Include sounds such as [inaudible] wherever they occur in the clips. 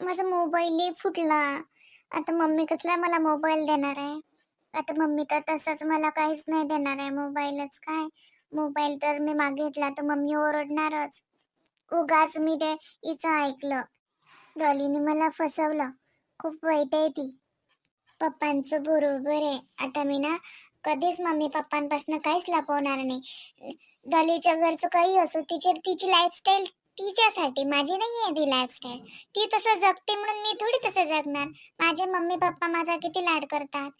माझा मोबाईलही फुटला. आता मम्मी कसला मला मोबाईल देणार आहे? आता मम्मी तर तसंच मला काहीच नाही देणार आहे मोबाईलच काय? मोबाईल तर मी मागितला तर मम्मी ओरडणारच. उगाच मी ते हिचं ऐकलं. डॉलीने मला फसवलं. खूप वाईट आहे ती. पप्पांचं बरोबर आहे आता मी ना कधीच मम्मी पप्पांपासून काहीच लपवणार नाही. डॉलीच्या घरचं काही असो तिची तिची लाईफस्टाईल तिच्यासाठी माझी नाही आहे ती लाईफस्टाईल ती तसं जगते म्हणून मी थोडी तसं जगणार. माझे मम्मी पप्पा माझा किती लाड करतात.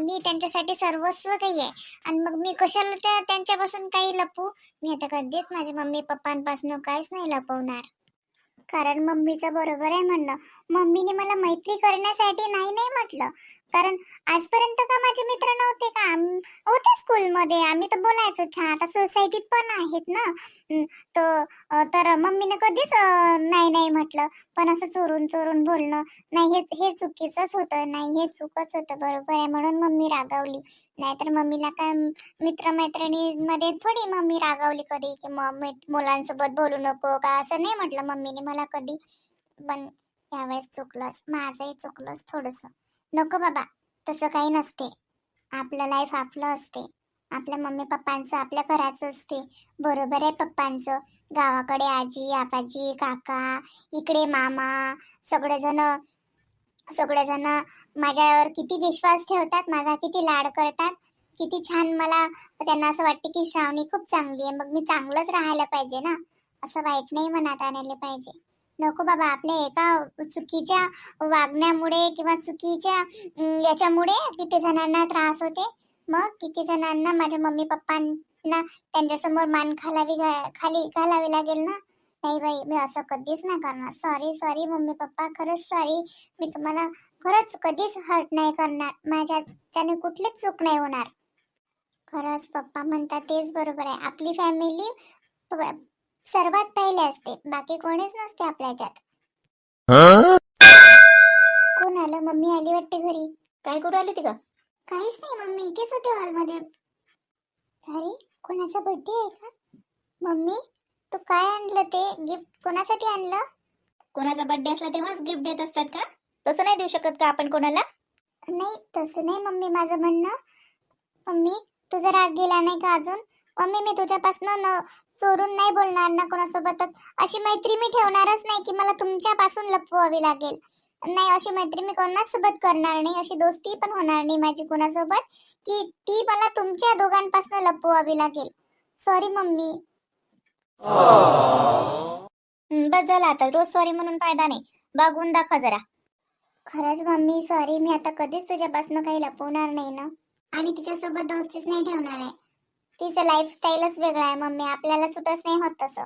मी त्यांच्यासाठी सर्वस्व काही आहे. आणि मग मी कशाला त्या त्यांच्यापासून काही लपू मी आता कधीच माझ्या मम्मी पप्पांपासून काहीच नाही लपवणार. कारण मम्मीचं बरोबर आहे म्हणलं मम्मीने मला मैत्री करण्यासाठी नाही नाही म्हटलं. कारण आजपर्यंत का माझे मित्र नव्हते का? होते स्कूलमध्ये. आम्ही तर बोलायचो छान. आता सोसायटीत पण आहेत ना. तो तर मम्मीने कधीच नाही नाही म्हटलं. पण असं चोरून चोरून बोलणं नाही हे हे चुकीचंच होतं. नाही हे चुकच होतं. बरोबर आहे. म्हणून मम्मी रागावली. नाहीतर मम्मीला काय मित्रमैत्रिणीमध्ये थोडी मम्मी रागावली कधी की मग मी- मुलांसोबत बोलू नको का? असं नाही म्हटलं मम्मीने मला कधी. पण यावेळेस चुकलंच. माझंही चुकलंच थोडंसं. नको बाबा तसं काही नसते. आपलं लाईफ आपलं असते. आपल्या मम्मी पप्पांचं आपल्या घराचं असते. बरोबर आहे पप्पांचं. गावाकडे आजी आपाजी काका इकडे मामा सगळेजण सगळेजण माझ्यावर किती विश्वास ठेवतात माझा किती लाड करतात. किती छान मला त्यांना असं वाटते की श्रावणी खूप चांगली आहे. मग मी चांगलंच राहायला पाहिजे ना? असं वाईट नाही मनात आणायला पाहिजे. नको बाबा आपल्या एका चुकीच्या वागण्यामुळे किंवा चुकीच्या याच्यामुळे किती जणांना त्रास होते. मग किती जणांना माझ्या मम्मी पप्पांना त्यांच्यासमोर मान खालावी घा- खाली घालावी लागेल ना? नाही बाई मी असं कधीच नाही करणार. सॉरी सॉरी मम्मी पप्पा खरंच सॉरी मी तुम्हाला खरंच कधीच हर्ट नाही करणार. माझ्या त्याने कुठलीच चूक नाही होणार. खरंच पप्पा म्हणतात तेच बरोबर आहे. आपली फॅमिली सर्वात पहिले असते बाकी कोणीच नसते आपल्या ह्याच्यात कोण आलं? मम्मी आली वाटते घरी. काय करू आली ती का? काहीच नाही मम्मी इथेच होते हॉलमध्ये. अरे कोणाचा बर्थडे आहे का? मम्मी तू काय आणलं ते? गिफ्ट कोणासाठी आणलं? कोणाचा बर्थडे असला तेव्हाच गिफ्ट देत असतात का? तसं नाही देऊ शकत का आपण कोणाला? नाही तसं नाही मम्मी माझं म्हणणं. मम्मी तुझा राग गेला नाही का अजून? मम्मी मी तुझ्यापासनं न चोरून नाही बोलणार ना कोणासोबतच. अशी मैत्री मी ठेवणारच नाही की मला तुमच्यापासून लपवावी लागेल. नाही अशी मैत्री मी कोणाच सोबत करणार नाही. अशी दोस्ती पण होणार नाही माझी कोणासोबत की ती मला तुमच्या दोघांपासून लपवावी लागेल. Sorry mummy. बस झालं आता. रोज सॉरी म्हणून फायदा नाही. बघून दाखवा जरा. खरंच मम्मी सॉरी मी आता कधीच तुझ्यापासून काही लपवणार नाही ना. आणि तिच्यासोबत दोस्तीच नाही ठेवणार आहे. तिचं लाईफस्टाईलच वेगळं आहे मम्मी. आपल्याला सुटच नाही होत तसं.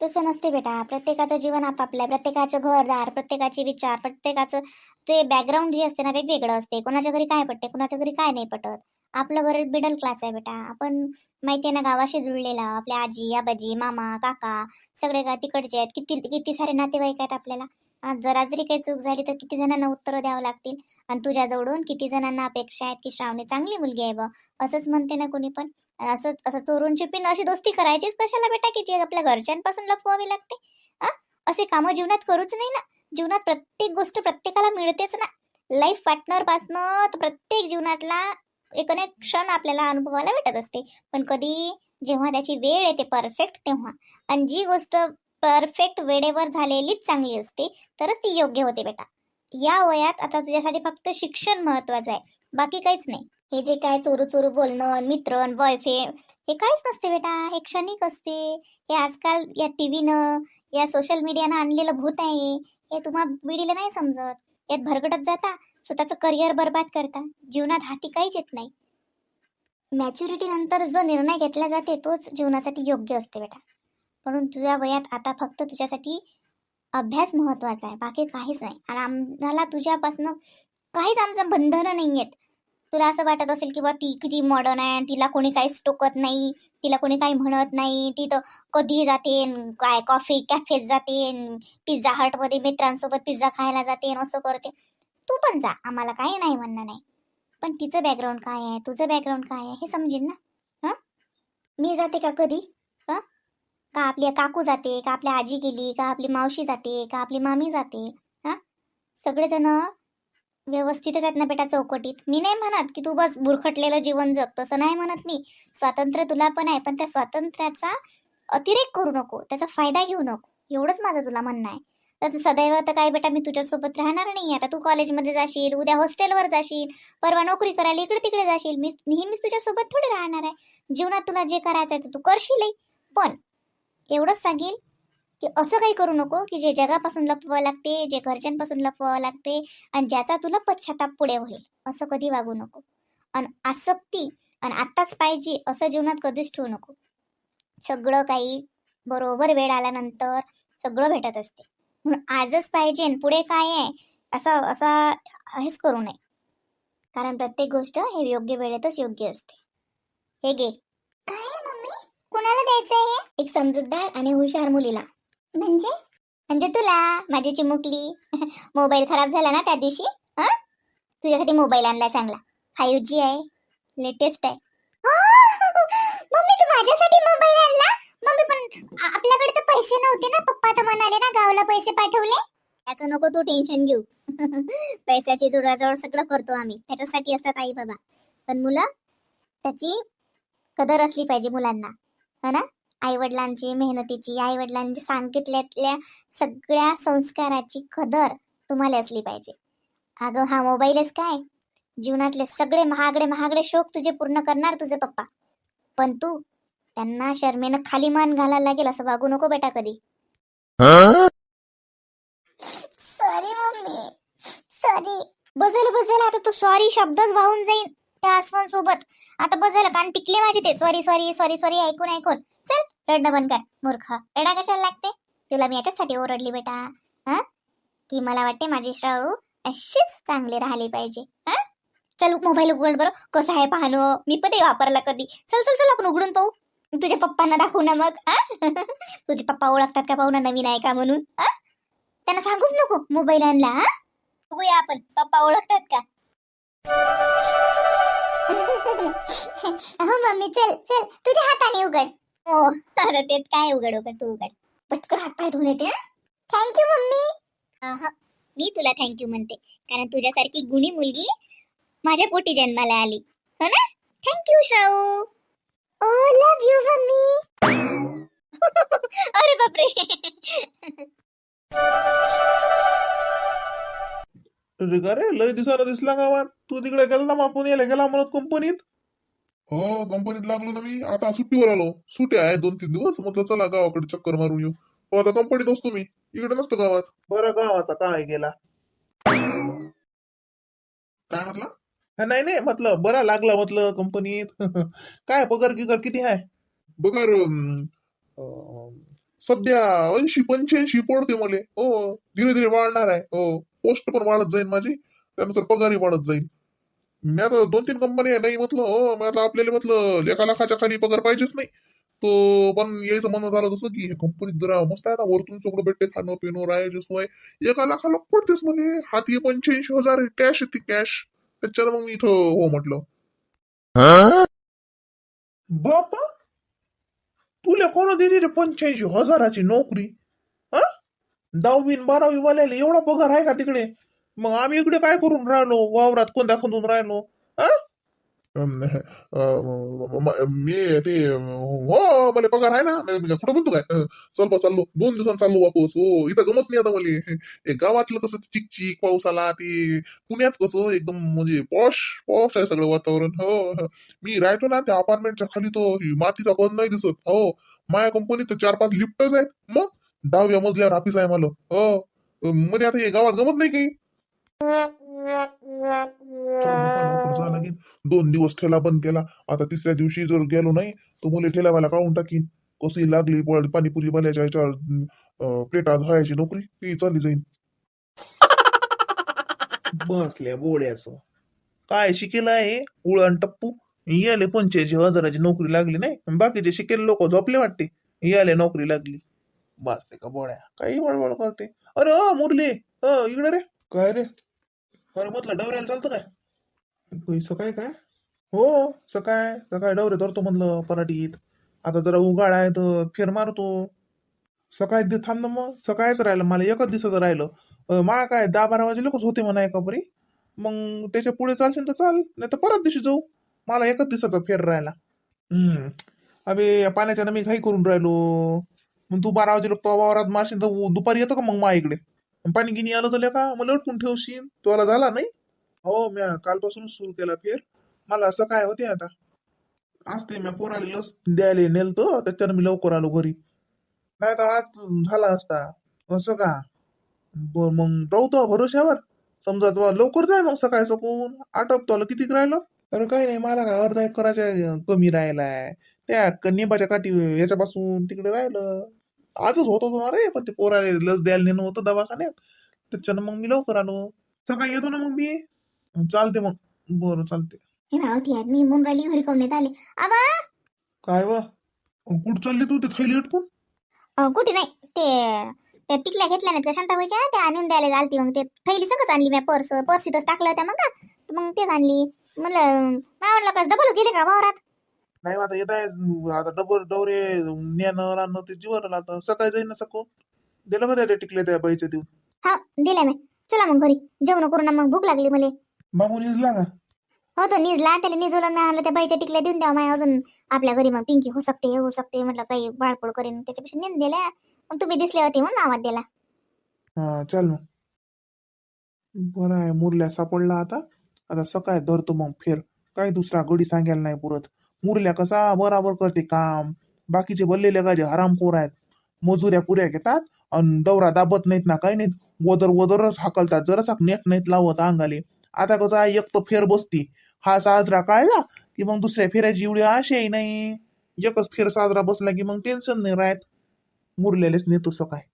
तसं नसते बेटा. प्रत्येकाचं जीवन आपापलं आहे. प्रत्येकाचं घरदार प्रत्येकाचे विचार प्रत्येकाचं ते बॅकग्राऊंड जे असते ना वेगवेगळं असते. कोणाच्या घरी काय पटते कोणाच्या घरी काय नाही पटत. आपलं घर मिडल क्लास आहे बेटा. आपण माहिती आहे ना गावाशी जुळलेला. आपल्या आजी आबाजी मामा काका सगळे का तिकडचे आहेत. किती किती सारे नातेवाईक आहेत आपल्याला. आज जरा जरी काही चूक झाली तर किती जणांना उत्तरं द्यावं लागतील? आणि तुझ्याजवळून किती जणांना अपेक्षा आहेत की श्रावणी चांगली मुलगी आहे बा? असंच म्हणते ना कोणी पण. असंच असं चोरून चिपीन अशी दोस्ती करायचीच कशाला बेटा की जे आपल्या घरच्यांपासून लपवावी लागते? हा असे कामं जीवनात करूच नाही ना. जीवनात प्रत्येक गोष्ट प्रत्येकाला मिळतेच ना. लाईफ पार्टनरपासनं तर प्रत्येक जीवनातला एक अनेक क्षण आपल्याला अनुभवायला भेटत असते. पण कधी जेव्हा त्याची वेळ येते परफेक्ट तेव्हा आणि जी गोष्ट परफेक्ट वेळेवर झालेलीच चांगली असते तरच ती योग्य होते बेटा. या वयात आता तुझ्यासाठी फक्त शिक्षण महत्वाचं आहे. बाकी काहीच नाही. हे जे काय चोरू चोरू बोलणं मित्र बॉयफ्रेंड हे काहीच नसते बेटा हे क्षणिक असते. हे आजकाल या टी व्हीनं या सोशल मीडियानं आणलेलं भूत आहे हे. तुम्हा पिढीला नाही समजत. यात भरगटत जाता स्वतःचं करिअर बर्बाद करता. जीवनात हाती काहीच येत नाही. मॅच्युरिटी नंतर जो निर्णय घेतला जाते तोच जीवनासाठी योग्य असते बेटा. म्हणून तुझ्या वयात आता फक्त तुझ्यासाठी अभ्यास महत्त्वाचा आहे बाकी काहीच नाही. आणि आम्हाला तुझ्यापासनं काहीच आमचं बंधनं नाही आहेत तुला असं वाटत असेल की बा ती किती मॉडर्न आहे तिला कोणी काहीच टोकत नाही तिला कोणी काही म्हणत नाही ती तर कधी जाते काय कॉफी कॅफेत जाते पिझ्झा हटमध्ये मित्रांसोबत पिझ्झा खायला जाते असं करते. तू पण जा आम्हाला काही नाही म्हणणं नाही. पण तिचं बॅकग्राऊंड काय आहे? तुझं बॅकग्राऊंड काय आहे? हे समजेन ना? हां? मी जाते का कधी? हां? का आपली काकू जाते का आपली आजी गेली का आपली मावशी जाते का आपली मामी जाते? हां? सगळेजण व्यवस्थितच आहेत ना बेटा चौकटीत. मी नाही म्हणत की तू बस बुरखटलेलं जीवन जग. तसं नाही म्हणत मी. स्वातंत्र्य तुला पण आहे पण त्या स्वातंत्र्याचा अतिरेक करू नको. त्याचा फायदा घेऊ नको. एवढंच माझं तुला म्हणणं आहे. तर तू सदैव तर काय बेटा मी तुझ्यासोबत राहणार नाही आता तू कॉलेजमध्ये जाशील उद्या हॉस्टेलवर जाशील परवा नोकरी करायला इकडे तिकडे जाशील. मी नेहमीच तुझ्यासोबत थोडी राहणार आहे. जीवनात तुला जे करायचं आहे ते तू करशीलही. पण एवढंच सांगेल की असं काही करू नको की जे जगापासून लपवावं लागते जे घरच्यांपासून लपवावं लागते आणि ज्याचा तुला पश्चाताप पुढे होईल. असं कधी वागू नको. आणि आसक्ती आणि आत्ताच पाहिजे असं जीवनात कधीच ठेवू नको. सगळं काही बरोबर वेळ आल्यानंतर सगळं भेटत असते. म्हणून आजच पाहिजे आणि पुढे काय आहे असं असं हेच करू नये. कारण प्रत्येक गोष्ट हे योग्य वेळेतच योग्य असते. हे घे. काय मम्मी? कुणाला द्यायचं आहे? एक समजूतदार आणि हुशार मुलीला. म्हणजे? म्हणजे तुला? माझी चिमुकली. [laughs] मोबाईल खराब झाला ना त्या दिवशी? हा? तुझ्यासाठी मोबाईल आणला चांगला. फाईव्ह जी आहे. लेटेस्ट आहे. [laughs] मम्मी तू माझ्यासाठी मोबाईल आणला? मम्मी पण आपल्याकडे तर पैसे नव्हते ना. पप्पा तर म्हणाले ना गावाला पैसे पाठवले. त्याचं नको तू टेन्शन घेऊ. [laughs] पैशाची जुळवाजुळव सगळं करतो आम्ही. त्याच्यासाठी असतात आई बाबा पण मुलं त्याची कदर असली पाहिजे मुलांना. है ना? आई वडिलांची मेहनतीची आई वडिलांची सांगितल्यातल्या सगळ्या संस्काराची कदर तुम्हाला असली पाहिजे. अगं हा मोबाईलच काय? जीवनातले सगळे महागडे महागडे शोक तुझे पूर्ण करणार तुझे पप्पा. पण तू त्यांना शर्मेनं खाली मान घालायला लागेल असं वागू नको बेटा कधी. Sorry mummy. सॉरी बस झालं बस झालं आता तू सॉरी शब्दच वाहून जाईन त्या आसमान सोबत आता बस झालं कान पिकले माझे ते. सॉरी सॉरी सॉरी सॉरी ऐकून ऐकून. चल. रडणं बंद कर मूर्ख. रडा कशाला लागते? तुला मी याच्यासाठी ओरडली बेटा. हा? की मला वाटते माझी श्राऊ अशीच चांगली राहिली पाहिजे. हा? चल मोबाईल उघड बरं. कसं आहे पाहणं? मी पण वापरला कधी. चल चल चल आपण उघडून पाहू. तुझ्या पप्पांना दाखवू ना मग. [laughs] तुझे पप्पा ओळखतात का पाहुणा नवीन आहे का म्हणून? त्यांना सांगूच नको मोबाईल आणला हा? बघूया आपण. पप्पा ओळखतात का? [laughs] हो मम्मी. चल चल. तुझ्या हाताने उघड. हो. अरे ते काय उघड उघड तू उघड. पटकन हात पाय धुवून येते थँक्यू मम्मी. मी तुला थँक्यू म्हणते. कारण तुझ्यासारखी गुणी मुलगी माझ्या पोटी जन्माला आली. हो ना? थँक्यू श्राऊ ओ लव यू मम्मी. [laughs] अरे बापरे. अरे लय दिसायला दिसला गावात. तू तिकडे गेला ना मापून यायला गेला म्हणत कंपनीत? हो कंपनीत लागलो ना मी. आता सुट्टीवर आलो. सुट्ट्या आहे दोन तीन दिवस. म्हटलं चला गावाकडे चक्कर मारून येऊ. हो आता कंपनीत असतो मी. इकडे नसतो गावात. बरं गावाचा काय गेला. काय म्हटलं? हा, नाही नाही म्हटलं बरा लागला म्हटलं कंपनीत. [laughs] काय पगार गिगार किती आहे? बघा र, अं, अं, सध्या ऐंशी पंच्याऐंशी पडते मला. हो धीरे धीरे वाढणार आहे. हो पोस्ट पण वाढत जाईल माझी. त्यानंतर पगारही वाढत जाईल मी आता दोन तीन कंपनी आहे नाही म्हटलं हो मी आता आपल्याला म्हटलं एका लाखाच्या खाली पगार पाहिजेच नाही. तो पण यायचं म्हणणं झालं जसं की हे कंपनीत जरा मस्त आहे ना वरतून सगळं भेटते खाणं पिणं राहायची सोय. एका लाखाला पडतेच म्हणे. हाती पंच्याऐंशी हजार कॅश येते कॅश त्याच्यानं मग मी इथं हो म्हटलं. बापा! तुला कोण दिली रे पंच्याऐंशी हजाराची नोकरी? हा? दहावी बारावी वाल्याला एवढा पगार आहे का तिकडे? मग आम्ही इकडे काय करून राहिलो? वावरात कोणत्या खोदून राहिलो? मी ते हो मला पगार आहे ना? कुठं म्हणतो काय? चल बा चाललो. दोन दिवसांनी चाललो वापस. हो इथं गमत नाही आता मला. एक गावातलं कसं चिकचिक पाऊस आला ते पुण्यात कसं एकदम म्हणजे पॉश पॉश आहे सगळं वातावरण. हो हो. मी राहतो ना त्या अपार्टमेंटच्या खाली तो मातीचा बंद नाही दिसत. हो. माया कंपनीत तर चार पाच लिफ्टच आहेत. मग दहाव्या मजल्यावर ऑफिस आहे मला. हो. मध्ये आता हे गावात गमत नाही काही. लागेल दोन दिवस ठेला बंद केला. आता तिसऱ्या दिवशी जर गेलो नाही तर मुले ठेल्यावाला काढून टाकीन? कशी लागली पळ- पाणीपुरी वाल्याच्या याच्यावर प्लेटा धुवायची नोकरी? ती चालली जाईल बसल्या बोड्याच काय शिकेल आहे? उळण टप्पू? याले पंच्याऐंशी हजाराची नोकरी लागली नाही? बाकीचे शिकेले लोक झोपले वाटते. याले नोकरी लागली. बसते का बोड्या काही वळवळ करते. अरे अ मुरली अ इकडे रे. काय रे? अरे म्हटलं डवऱ्याला चालतं काय? पैसा काय काय? हो सकाळ सकाळी डवरे धरतो म्हणलं पराठीत. आता जरा उगाळ आहे तर फेर मारतो. सकाळी दे थांब ना मग. सकाळीच राहिलं मला एकच दिवसाचं राहिलं. मा काय दहा बारा वाजे लोकच होते म्हणा एका परी. मग त्याच्या पुढे चालशील तर चाल नाही तर परत दिवशी जाऊ. मला एकच दिवसाचा फेर राहिला. हम्म. अबे पाण्याच्या मी घाई करून राहिलो. मग तू बारा वाजे लोक वावरात मारशील तर दुपारी येतो का मग मा इकडे? पाणी गिनी आलं तर का मला उठून ठेवशील. तुला झाला नाही? हो म्या कालपासून सुरू केला फेर मला असं काय होते आता? असते मी पोराला लस द्यायला नेलतो त्याच्यानं मी लवकर आलो घरी. नाही तर आज झाला असता. असं का? बर मग राहतो भरोश्यावर. समजा तुला लवकर जाय मग सकाळी सकून आटपतो आलं किती राहिलं? अरे काही नाही मला काय अर्धा एक करायच्या कमी राहिलाय. त्या क- निंबाच्या काठी याच्यापासून तिकडे राहिलं. आजच होत होतो अरे पण ते पोराला लस द्यायला नेणं होतं दवाखान्यात. त्याच्यानं मग मी लवकर आलो. सकाळी येतो ना मग मी? चालते मग. बरं चालते. हे ना होती आहे मी म्हणून राहिली घरी कवण्यात आले. आबा! काय व? कुठं चालली तू? ते थैली अटकून अं, कुठे नाही. ते ते टिकल्या घेतल्या नाहीत का शांताबाईच्या? त्या आणून द्यायला आलती मग. ते थैली सगळंच आणली मी. पर्स पर्सीतच टाकलं होत्या मग का? तर मग तेच आणली. म्हणलं काय वाटलं का डबल गेले का वावरात? नाही आता येत आहे आता डबर डवरे नेणं राहणं ते जीवर आता. सकाळी जाईन ना सकून दिलं का त्या टिकले त्या बाईच्या देऊन? हा दिल्या मी. चला मग घरी. जेवण करू ना मग भूक लागली मला. मागून इजला का हो तो निजला त्याला निजवलं नाही आणलं त्या बाईच्या टिकल्या देऊन द्या माय अजून. आपल्या घरी मग पिंकी होऊ शकते हे होऊ शकते म्हटलं काही बाळपोळ करीन. त्याच्यापेक्षा नेन दिल्या. मग तुम्ही दिसले होते म्हणून आवाज दिला. हा चल मग. बरं आहे मुरल्या सापडला आता. आता सकाळी धरतो मग फेर. काय दुसरा गडी सांगायला नाही पुरत. मुरल्या कसा बराबर करते काम. बाकीचे बोललेले गाजे हरामखोर आहेत. मजुऱ्या पुऱ्या घेतात आणि दौरा दाबत नाहीत ना काही नाहीत. वदर वदरच हाकलतात. जरासा नेट नाहीत लावत अंगाले. आता कसं आहे एक तर फेर बसती. हा साजरा काढला की मग दुसऱ्या फेऱ्याची एवढी आशाही नाही. एकच फेर साजरा बसला की मग टेन्शन नाही राहत. मुरलेलेच नेतो सकाळी.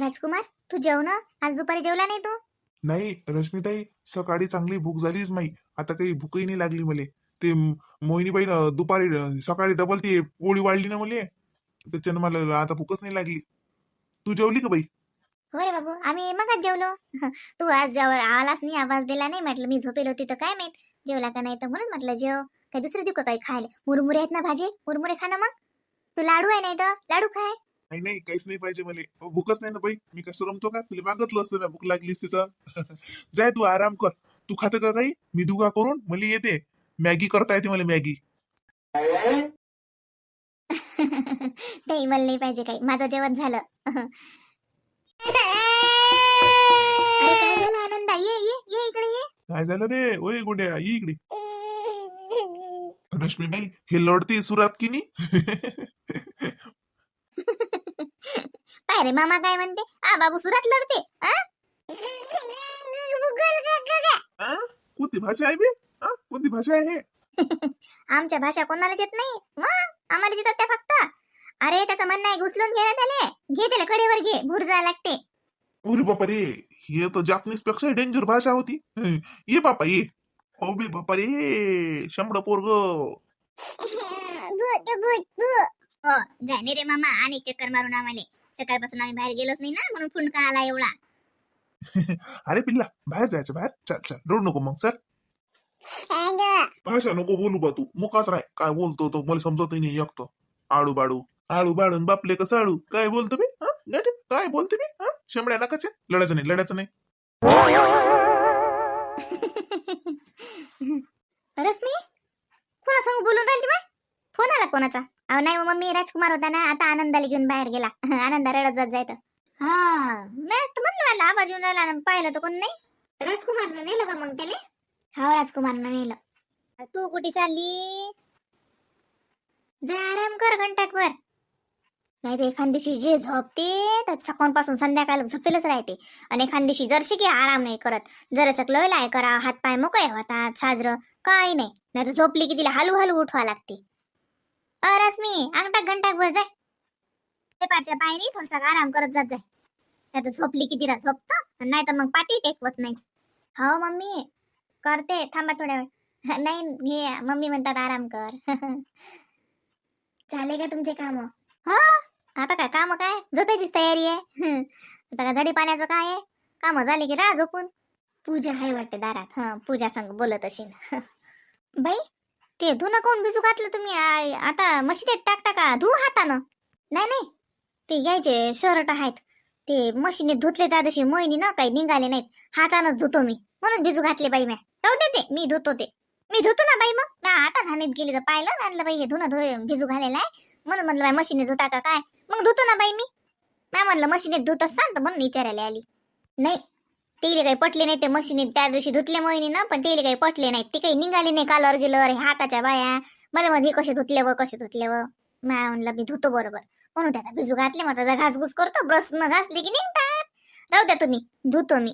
राजकुमार तू जेवण? आज दुपारी जेवला नाही तू? नाही रश्मीताई सकाळी चांगली भूक झालीच नाही. आता काही भूकही नाही लागली मले. ते मोहिनीबाई दुपारी सकाळी डबल ती पोळी वाढली ना मले त्याच्यानं मला आता भूकच नाही लागली. तू जेवली का बाई? हो अरे बाबू आम्ही मगच जेवलो. [laughs] तू आज जेव आलाच नाही आवाज दिला नाही म्हटलं मी झोपेल होती तर काय माहीत? जेवला का नाही तर म्हणून म्हटलं जेव. काही दुसरं देऊ का काही खायला? मुरमुरे आहेत ना भाजी? मुरमुरे खा ना मग. तू लाडू आहे नाही तर? लाडू खाय नाही नाही काहीच नाही पाहिजे मला अहो, भूकच नाही ना बाई. मी कसं रमतो का? तुला मागतलं असतं ना भूक लागलीस तिथं. [laughs] जाय तू आराम कर. तू खातं का काही? मी दुगा करून मला येते. मॅगी करता येते मला मॅगी. [laughs] नाही मला नाही पाहिजे काही. माझं जेवण झालं. अरे काय झालं आनंदा? ये ये ये इकडे ये. काय झालं रे? ओय गुंड्या ये इकडे. रश्मीबाई हे लढते सुरात की [laughs] [laughs] रे मामा काय म्हणते? आ बाबू सुरात लढते? कोणती भाषा आहे बे? कोणती भाषा आहे? हे [laughs] आमच्या भाषा कोणालाच येत नाही. मग आम्हाला येतात त्या फक्त. अरे त्याचं म्हणणं आहे घुसलून घे ना त्याले. घे त्याला कडेवर घे. भूर जायला लागते. अरे बापा रे हे तर जापनीजपेक्षा डेंजर भाषा होती. हं, ये बापा ये. हो बे बापा रे शंभर पोरग. [laughs] हो जाणे रे मामा. आणि चक्कर मारून आम्हाला. सकाळपासून आम्ही बाहेर गेलोच नाही ना म्हणून फुंडका आला एवढा. [laughs] अरे पिल्ला बाहेर जायचं बाहेर? चल चल. रोड नको मग चल. भाषा नको बोलू बा तू. मुकाच राय काय बोलतो तो? मला समजत नाही एकतो आडू बाडू. आडू बाडून बापले कसं आडू? काय बोलतो मी? हं? काय बोलतो मी? हं? शेंबड्या नकाचे? लढायचं नाही लढायचं नाही. [laughs] रश्मी कोणासंग बोलून राहिली बाय फोन आला कोणाचा? अहो नाही मग मम्मी राजकुमार होता ना आता आनंदाला घेऊन बाहेर गेला. [laughs] आनंदा रडत जात जायचं. हा मॅच तर म्हटलं मला आवाज येऊन राहिला पाहिलं तर कोण नाही. राजकुमारनं नेलं का मग त्याला? हा राजकुमारनं नेलं. तू कुठे चालली? जा आराम कर घंटाकभर नाही तर एखाद दिवशी जे झोपते तर सकाळपासून संध्याकाळ झोपेलच राहते. आणि एखाद दिवशी जरशी की आराम नाही करत. जरासं लोयलाय करा हातपाय मोकळे होतात साजरं. काही नाही. नाही तर झोपली की तिला हलू हलू उठवा लागते. रश्मी अंगठा घंटाक भर जाय. पेपारच्या पायरी थोडसा आराम करत जात जाय. नाही तर झोपली की तिला झोपतं. नाही तर मग पाठी टेकवत नाहीस. हो मम्मी. करते. थांबा थोड्या वेळ. [laughs] नाही हे मम्मी म्हणतात आराम कर. [laughs] झाले का तुमचे काम? हा. हो. आता काय काम काय? झोपायचीच तयारी आहे. [laughs] आता काय झडी पाण्याचं काय आहे? काम झाली की राहा झोपून. पूजा आहे वाटते दारात. हा पूजा संग बोलत असेल बाई ते धुणं कोण भिजू घातलं तुम्ही? आय आता मशीनीत टाकता का? धु हातानं. नाही नाही. ते यायचे शर्ट आहेत. ते मशीनीत धुतले त्या दिवशी मोहिनी ना काही निघाले नाहीत. हातानंच धुतो मी. म्हणून भिजू घातले बाई म्या. राहू दे ते मी धुतो ते. मी धुतो ना बाई मग. मी आता घाणीत गेली तर पाहिलं. म्हणलं बाई हे धुणं धुळे भिजू घालेलं आहे. म्हणून म्हणलं बाई मशीनीत धुता का काय? मग धुतो ना बाई मी. म्या म्हणलं मशीनीत धुत असतात तर म्हणून विचारायला आली. नाही तेले काही पटले नाही ते मशीनीत त्या दिवशी धुतले मोहिनी ना पण तेले काही पटले नाही. ते काही निघाले नाही कालर गेलर हाताच्या बाया. मला मध्ये कसे धुतले व कसे धुतले व? म्या म्हणलं मी धुतो बरोबर. म्हणून त्याचा भिजू घातले मग त्याचा घासघूस करतो ब्रश न घासली की निघतात. राहू द्या तुम्ही धुतो मी.